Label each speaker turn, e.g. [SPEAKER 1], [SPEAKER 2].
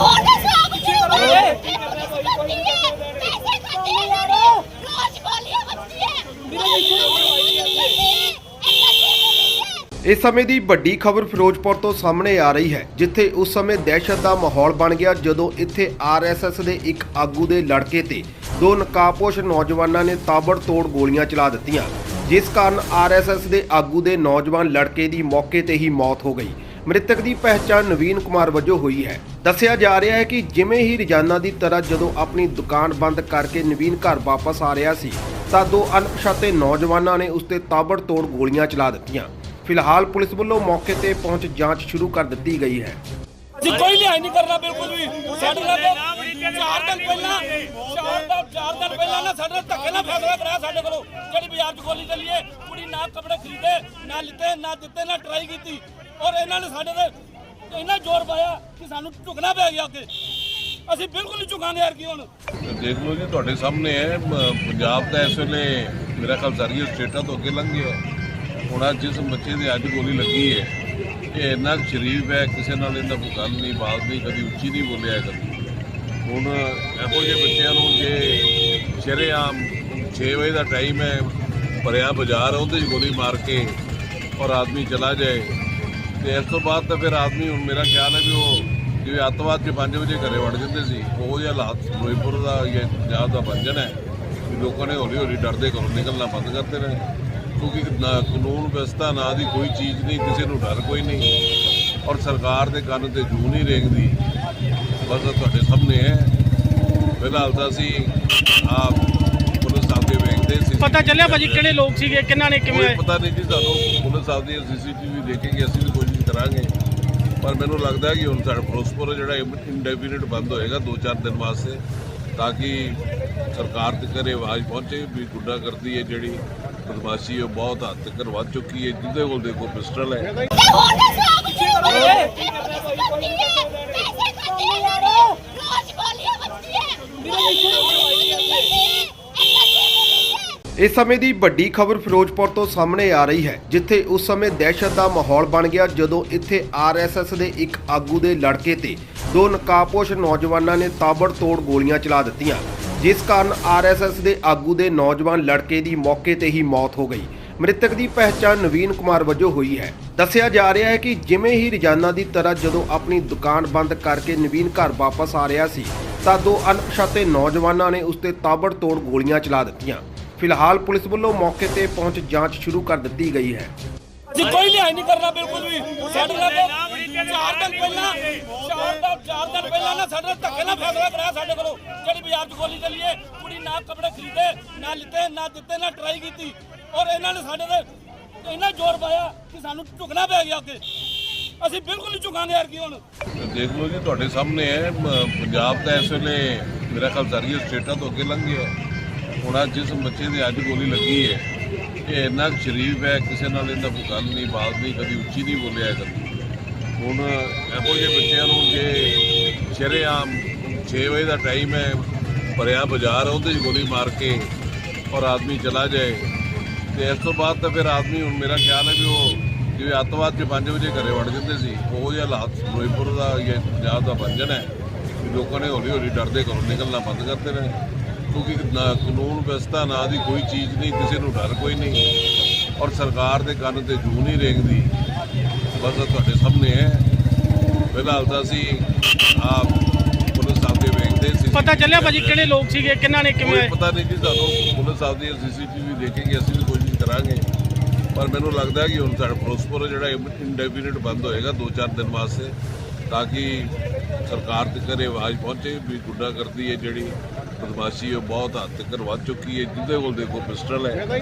[SPEAKER 1] ਹੋਰ ਦੱਸੋ ਬੱਚੇ ਕੀ ਕਰਨਾ ਪੈਸੇ ਖਾਤੇ ਯਾਰ ਰੋਜ਼ ਗੋਲੀਆਂ ਵੱਜਦੀਆਂ
[SPEAKER 2] ਇਸ ਸਮੇਂ ਦੀ ਵੱਡੀ ਖਬਰ ਫਿਰੋਜ਼ਪੁਰ ਤੋਂ ਸਾਹਮਣੇ ਆ ਰਹੀ ਹੈ, ਜਿੱਥੇ ਉਸ ਸਮੇਂ ਦਹਿਸ਼ਤ ਦਾ ਮਾਹੌਲ ਬਣ ਗਿਆ ਜਦੋਂ ਇੱਥੇ ਆਰਐਸਐਸ ਦੇ ਇੱਕ ਆਗੂ ਦੇ ਲੜਕੇ ਤੇ ਦੋ ਨਕਾਬਪੋਸ਼ ਨੌਜਵਾਨਾਂ ਨੇ ਤਾਬੜਤੋੜ ਗੋਲੀਆਂ ਚਲਾ ਦਿੱਤੀਆਂ, ਜਿਸ ਕਾਰਨ ਆਰਐਸਐਸ ਦੇ ਆਗੂ ਦੇ ਨੌਜਵਾਨ ਲੜਕੇ ਦੀ ਮੌਕੇ ਤੇ ਹੀ ਮੌਤ ਹੋ ਗਈ। ਮ੍ਰਿਤਕ ਦੀ ਪਹਿਚਾਣ ਨਵੀਨ ਕੁਮਾਰ ਵਜੋਂ ਹੋਈ ਹੈ। ਦੱਸਿਆ ਜਾ ਰਿਹਾ ਹੈ ਕਿ ਜਿਵੇਂ ਹੀ ਰੋਜ਼ਾਨਾ ਦੀ ਤਰ੍ਹਾਂ ਜਦੋਂ ਆਪਣੀ ਦੁਕਾਨ ਬੰਦ ਕਰਕੇ ਨਵੀਨ ਘਰ ਵਾਪਸ ਆ ਰਿਹਾ ਸੀ, ਤਾਂ ਦੋ ਅਣਪਛਾਤੇ ਨੌਜਵਾਨਾਂ ਨੇ ਉਸ ਤੇ ਤਾਬੜਤੋੜ ਗੋਲੀਆਂ ਚਲਾ ਦਿੱਤੀਆਂ। ਫਿਲਹਾਲ ਪੁਲਿਸ ਵੱਲੋਂ ਮੌਕੇ ਤੇ ਪਹੁੰਚ ਜਾਂਚ ਸ਼ੁਰੂ ਕਰ ਦਿੱਤੀ ਗਈ ਹੈ।
[SPEAKER 3] ਅਸੀਂ ਕੋਈ ਲਿਹਾਜ਼ ਨਹੀਂ ਕਰਨਾ ਬਿਲਕੁਲ ਵੀ। ਸਾਡੇ ਨਾਲ ਚਾਰ ਦਿਨ ਪਹਿਲਾਂ, ਚਾਰ ਦਾ ਚਾਰ ਦਿਨ ਪਹਿਲਾਂ ਨਾ ਸਾਡੇ ਨਾਲ ਧੱਕੇ ਨਾਲ ਫੈਸਲਾ ਕਰਾਇਆ ਸਾਡੇ ਕੋਲੋਂ। ਜਿਹੜੀ ਬਾਜ਼ਾਰ 'ਚ ਗੋਲੀ ਚੱਲੀ ਕੁੜੀ ਨਾ ਕੱਪੜੇ ਖਰੀਦੇ, ਨਾ ਲਿੱਤੇ, ਨਾ ਦਿੱਤੇ, ਨਾ ਟਰਾਈ ਕੀਤੀ। ਔਰ ਇਹਨਾਂ ਨੇ ਸਾਡੇ ਤੇ ਇੰਨਾ ਜ਼ੋਰ ਪਾਇਆ ਕਿ ਸਾਨੂੰ ਝੁਕਣਾ ਪੈ ਗਿਆ ਅੱਗੇ। ਅਸੀਂ ਬਿਲਕੁਲ ਨਹੀਂ ਝੁਕਾਂਗੇ ਯਾਰ ਕੀ ਹੁਣ।
[SPEAKER 4] ਦੇਖ ਲਓ ਜੀ, ਤੁਹਾਡੇ ਸਾਹਮਣੇ ਹੈ ਪੰਜਾਬ ਦਾ ਇਸ ਵੇਲੇ ਮੇਰਾ ਖਿਆਲ ਸਾਰੀਆਂ ਸਟੇਟਾਂ ਤੋਂ ਅੱਗੇ ਲੰਘ ਗਿਆ ਹੁਣ ਜਿਸ ਬੱਚੇ ਦੇ ਅੱਜ ਗੋਲੀ ਲੱਗੀ ਹੈ, ਇਹ ਇੰਨਾ ਸ਼ਰੀਫ ਹੈ, ਕਿਸੇ ਨਾਲ ਇਹਦਾ ਕੋਈ ਗੱਲ ਨਹੀਂ, ਬਾਤ ਨਹੀਂ, ਕਦੀ ਉੱਚੀ ਨਹੀਂ ਬੋਲਿਆ ਕਦੀ ਹੁਣ ਇਹੋ ਜਿਹੇ ਬੱਚਿਆਂ ਨੂੰ ਜੇ ਸ਼ਰੇਆਮ 6 ਵਜੇ ਦਾ ਟਾਈਮ ਹੈ, ਭਰਿਆ ਬਾਜ਼ਾਰ ਉਹਦੇ 'ਚ ਗੋਲੀ ਮਾਰ ਕੇ ਔਰ ਆਦਮੀ ਚਲਾ ਜਾਏ ਤੇ ਇਸ ਤੋਂ ਬਾਅਦ ਤਾਂ ਫਿਰ ਆਦਮੀ ਹੁਣ ਮੇਰਾ ਖਿਆਲ ਹੈ ਵੀ ਉਹ ਜਿਵੇਂ ਅੱਤਵਾਦ 'ਚ 5 ਵਜੇ ਘਰੇ ਵੜ ਜਾਂਦੇ ਸੀ, ਉਹ ਜਿਹੇ ਹਾਲਾਤ ਫਿਰੋਜ਼ਪੁਰ ਦਾ ਜਾਂ ਪੰਜਾਬ ਦਾ ਬਣ ਜਾਣਾ ਹੈ ਵੀ ਲੋਕਾਂ ਨੇ ਹੌਲੀ ਹੌਲੀ ਡਰਦੇ ਘਰੋਂ ਨਿਕਲਣਾ ਬੰਦ ਕਰਤੇ ਨੇ ਕਿਉਂਕਿ ਨਾ ਕਾਨੂੰਨ ਵਿਵਸਥਾ, ਨਾਂ ਦੀ ਕੋਈ ਚੀਜ਼ ਨਹੀਂ, ਕਿਸੇ ਨੂੰ ਡਰ ਕੋਈ ਨਹੀਂ। ਔਰ ਸਰਕਾਰ ਦੇ ਕੰਨ ਤੇ ਜੂ ਨਹੀਂ ਰੇਂਗਦੀ। ਬਸ ਤੁਹਾਡੇ ਸਾਹਮਣੇ ਹੈ। ਫਿਲਹਾਲ ਤਾਂ ਅਸੀਂ ਆਪ ਪੁਲਿਸ ਸਾਹਿਬ ਦੇ ਵੇਖਦੇ ਸੀ
[SPEAKER 5] ਪਤਾ ਚੱਲਿਆ ਭਾਜੀ ਕਿਹੜੇ ਲੋਕ ਸੀਗੇ ਕਿੰਨਾਂ ਨੇ ਕਿਵੇਂ
[SPEAKER 4] ਕੋਈ ਪਤਾ ਨਹੀਂ ਜੀ ਸਾਨੂੰ ਪੁਲਿਸ ਸਾਹਿਬ ਦੀ ਸੀਸੀਟੀਵੀ ਦੇਖੇਗੀ ਅਸੀਂ ਵੀ ਕੋਸ਼ਿਸ਼ ਕਰਾਂਗੇ। ਪਰ ਮੈਨੂੰ ਲੱਗਦਾ ਕਿ ਹੁਣ ਸਾਡਾ ਫਿਰੋਜ਼ਪੁਰ ਜਿਹੜਾ ਇੰਡੈਫੀਨਿਟ ਬੰਦ ਹੋਏਗਾ 2-4 ਦਿਨ ਵਾਸਤੇ ਤਾਂ ਕਿ ਸਰਕਾਰ ਤੱਕ ਇਹ ਆਵਾਜ਼ ਪਹੁੰਚੇ ਵੀ ਗੁੰਡਾਗਰਦੀ ਹੈ ਜਿਹੜੀ ਬਦਮਾਸ਼ੀ ਉਹ ਬਹੁਤ ਹੱਦ ਤੱਕ ਵੱਧ ਚੁੱਕੀ ਹੈ ਜਿਹਦੇ ਕੋਲ ਦੇਖੋ ਪਿਸਟਲ ਹੈ
[SPEAKER 1] ਹੋਰ ਦੱਸੋ ਬੱਚੇ ਕੀ ਕਰਨਾ ਕੋਈ ਕੋਈ ਪੈਸੇ ਖਾਤੇ ਯਾਰ ਰੋਜ਼ ਗੋਲੀਆਂ ਵੱਜਦੀਆਂ
[SPEAKER 2] ਇਸ ਸਮੇਂ ਦੀ ਵੱਡੀ ਖਬਰ ਫਿਰੋਜ਼ਪੁਰ ਤੋਂ ਸਾਹਮਣੇ ਆ ਰਹੀ ਹੈ, ਜਿੱਥੇ ਉਸ ਸਮੇਂ ਦਹਿਸ਼ਤ ਦਾ ਮਾਹੌਲ ਬਣ ਗਿਆ ਜਦੋਂ ਇੱਥੇ ਆਰਐਸਐਸ ਦੇ ਇੱਕ ਆਗੂ ਦੇ ਲੜਕੇ ਤੇ ਦੋ ਨਕਾਬਪੋਸ਼ ਨੌਜਵਾਨਾਂ ਨੇ ਤਾਬੜਤੋੜ ਗੋਲੀਆਂ ਚਲਾ ਦਿੱਤੀਆਂ, ਜਿਸ ਕਾਰਨ ਆਰਐਸਐਸ ਦੇ ਆਗੂ ਦੇ ਨੌਜਵਾਨ ਲੜਕੇ ਦੀ ਮੌਕੇ ਤੇ ਹੀ ਮੌਤ ਹੋ ਗਈ। ਮ੍ਰਿਤਕ ਦੀ ਪਹਿਚਾਣ ਨਵੀਨ ਕੁਮਾਰ ਵਜੋਂ ਹੋਈ ਹੈ। ਦੱਸਿਆ ਜਾ ਰਿਹਾ ਹੈ ਕਿ ਜਿਵੇਂ ਹੀ ਰੋਜ਼ਾਨਾ ਦੀ ਤਰ੍ਹਾਂ ਜਦੋਂ ਆਪਣੀ ਦੁਕਾਨ ਬੰਦ ਕਰਕੇ ਨਵੀਨ ਘਰ ਵਾਪਸ ਆ ਰਿਹਾ ਸੀ ਤਾਂ ਦੋ ਅਣਪਛਾਤੇ ਨੌਜਵਾਨਾਂ ਨੇ ਉਸ ਤੇ ਤਾਬੜਤੋੜ ਗੋਲੀਆਂ ਚਲਾ ਦਿੱਤੀਆਂ। ਫਿਲਹਾਲ ਪੁਲਿਸ ਵੱਲੋਂ ਮੌਕੇ ਤੇ ਪਹੁੰਚ ਜਾਂਚ ਸ਼ੁਰੂ ਕਰ ਦਿੱਤੀ ਗਈ ਹੈ।
[SPEAKER 3] ਅਸੀਂ ਕੋਈ ਲਿਹਾਜ਼ ਨਹੀਂ ਕਰਨਾ ਬਿਲਕੁਲ ਵੀ। ਸਾਡੇ ਨਾਲ ਚਾਰ ਦਿਨ ਪਹਿਲਾਂ ਚਾਰ ਦਾ ਚਾਰ ਦਿਨ ਪਹਿਲਾਂ ਨਾ ਸਾਡੇ ਨਾਲ ਧੱਕੇ ਨਾਲ ਫੈਸਲਾ ਕਰਾਇਆ ਸਾਡੇ ਕੋਲੋਂ। ਜਿਹੜੀ ਬਾਜ਼ਾਰ 'ਚ ਗੋਲੀ ਚੱਲੀ ਏ ਕੁੜੀ ਨਾ ਕੱਪੜੇ ਖਰੀਦੇ ਨਾ ਲਿੱਤੇ ਨਾ ਦਿੱਤੇ ਨਾ ਟਰਾਈ ਕੀਤੀ। ਔਰ ਇਹਨਾਂ ਨੇ ਸਾਡੇ ਤੇ ਇੰਨਾ ਜ਼ੋਰ ਪਾਇਆ ਕਿ ਸਾਨੂੰ ਝੁਕਣਾ ਪੈ ਗਿਆ ਅੱਗੇ। ਅਸੀਂ ਬਿਲਕੁਲ ਨਹੀਂ ਝੁਕਾਂਗੇ ਯਾਰ ਕੀ ਹੁਣ।
[SPEAKER 4] ਦੇਖ ਲਓ ਜੀ ਤੁਹਾਡੇ ਸਾਹਮਣੇ ਹੈ ਪੰਜਾਬ ਦਾ ਇਸ ਵੇਲੇ ਮੇਰਾ ਖਿਆਲ ਸਾਰੀਆਂ ਸਟੇਟਾਂ ਤੋਂ ਅੱਗੇ ਲੰਘ ਗਿਆ। ਹੁਣ ਜਿਸ ਬੱਚੇ ਦੇ ਅੱਜ ਗੋਲੀ ਲੱਗੀ ਹੈ, ਇਹ ਇੰਨਾ ਕੁ ਸ਼ਰੀਫ ਹੈ ਕਿਸੇ ਨਾਲ ਇਹਦਾ ਕੋਈ ਗੱਲ ਨਹੀਂ ਬਾਤ ਨਹੀਂ, ਕਦੀ ਉੱਚੀ ਨਹੀਂ ਬੋਲਿਆ ਕਦੀ। ਹੁਣ ਇਹੋ ਜਿਹੇ ਬੱਚਿਆਂ ਨੂੰ ਜੇ ਸ਼ਰੇਆਮ 6 ਵਜੇ ਦਾ ਟਾਈਮ ਹੈ, ਭਰਿਆ ਬਾਜ਼ਾਰ, ਉਹਦੇ 'ਚ ਗੋਲੀ ਮਾਰ ਕੇ ਔਰ ਆਦਮੀ ਚਲਾ ਜਾਏ, ਤੇ ਇਸ ਤੋਂ ਬਾਅਦ ਤਾਂ ਫਿਰ ਆਦਮੀ, ਹੁਣ ਮੇਰਾ ਖਿਆਲ ਹੈ ਵੀ ਉਹ ਜਿਵੇਂ ਅੱਤਵਾਦ 'ਚ 5 ਵਜੇ ਘਰੇ ਵੜ ਜਾਂਦੇ ਸੀ, ਉਹ ਜਿਹਾ ਹਾਲਾਤ ਫਿਰੋਜ਼ਪੁਰ ਦਾ ਜਾਂ ਪੰਜਾਬ ਦਾ ਬਣ ਜਾਣਾ ਹੈ ਲੋਕਾਂ ਨੇ ਹੌਲੀ ਹੌਲੀ ਡਰਦੇ ਘਰੋਂ ਨਿਕਲਣਾ ਬੰਦ ਕਰਦੇ ਨੇ ਕਿਉਂਕਿ ਨਾ ਕਾਨੂੰਨ ਵਿਵਸਥਾ ਨਾ ਦੀ ਕੋਈ ਚੀਜ਼ ਨਹੀਂ ਕਿਸੇ ਨੂੰ ਡਰ ਕੋਈ ਨਹੀਂ। ਔਰ ਸਰਕਾਰ ਦੇ ਕੰਨ ਤੇ ਜੂ ਨਹੀਂ ਰੇਂਗਦੀ। ਬਸ ਤੁਹਾਡੇ ਸਾਹਮਣੇ ਹੈ। ਫਿਲਹਾਲ ਤਾਂ ਅਸੀਂ ਆਪ ਪੁਲਿਸ ਸਾਹਿਬ ਦੇ ਵੇਖਦੇ ਸੀ
[SPEAKER 5] ਪਤਾ ਚੱਲਿਆ ਭਾਜੀ ਕਿਹੜੇ ਲੋਕ ਸੀਗੇ ਕਿੰਨਾਂ ਨੇ ਕਿਵੇਂ
[SPEAKER 4] ਪਤਾ ਨਹੀਂ ਜੀ ਸਾਨੂੰ ਪੁਲਿਸ ਸਾਹਿਬ ਦੀ ਸੀਸੀਟੀਵੀ ਦੇਖੇਗੀ ਅਸੀਂ ਵੀ ਕੋਸ਼ਿਸ਼ ਕਰਾਂਗੇ। ਪਰ ਮੈਨੂੰ ਲੱਗਦਾ ਕਿ ਹੁਣ ਸਾਡਾ ਫਿਰੋਜ਼ਪੁਰ ਜਿਹੜਾ ਇੰਡੈਫੀਨਿਟ ਬੰਦ ਹੋਏਗਾ 2-4 ਦਿਨ ਵਾਸਤੇ ਤਾਂ ਕਿ ਸਰਕਾਰ ਤੱਕ ਇਹ ਆਵਾਜ਼ ਪਹੁੰਚੇ ਵੀ ਗੁੰਡਾਗਰਦੀ ਹੈ ਜਿਹੜੀ। ਬਦਮਾਸ਼ੀ ਉਹ ਬਹੁਤ ਹੱਦ ਤੱਕ ਵੱਧ ਚੁੱਕੀ ਹੈ। ਜਿਹਦੇ ਕੋਲ ਦੇਖੋ ਪਿਸਟਲ ਹੈ।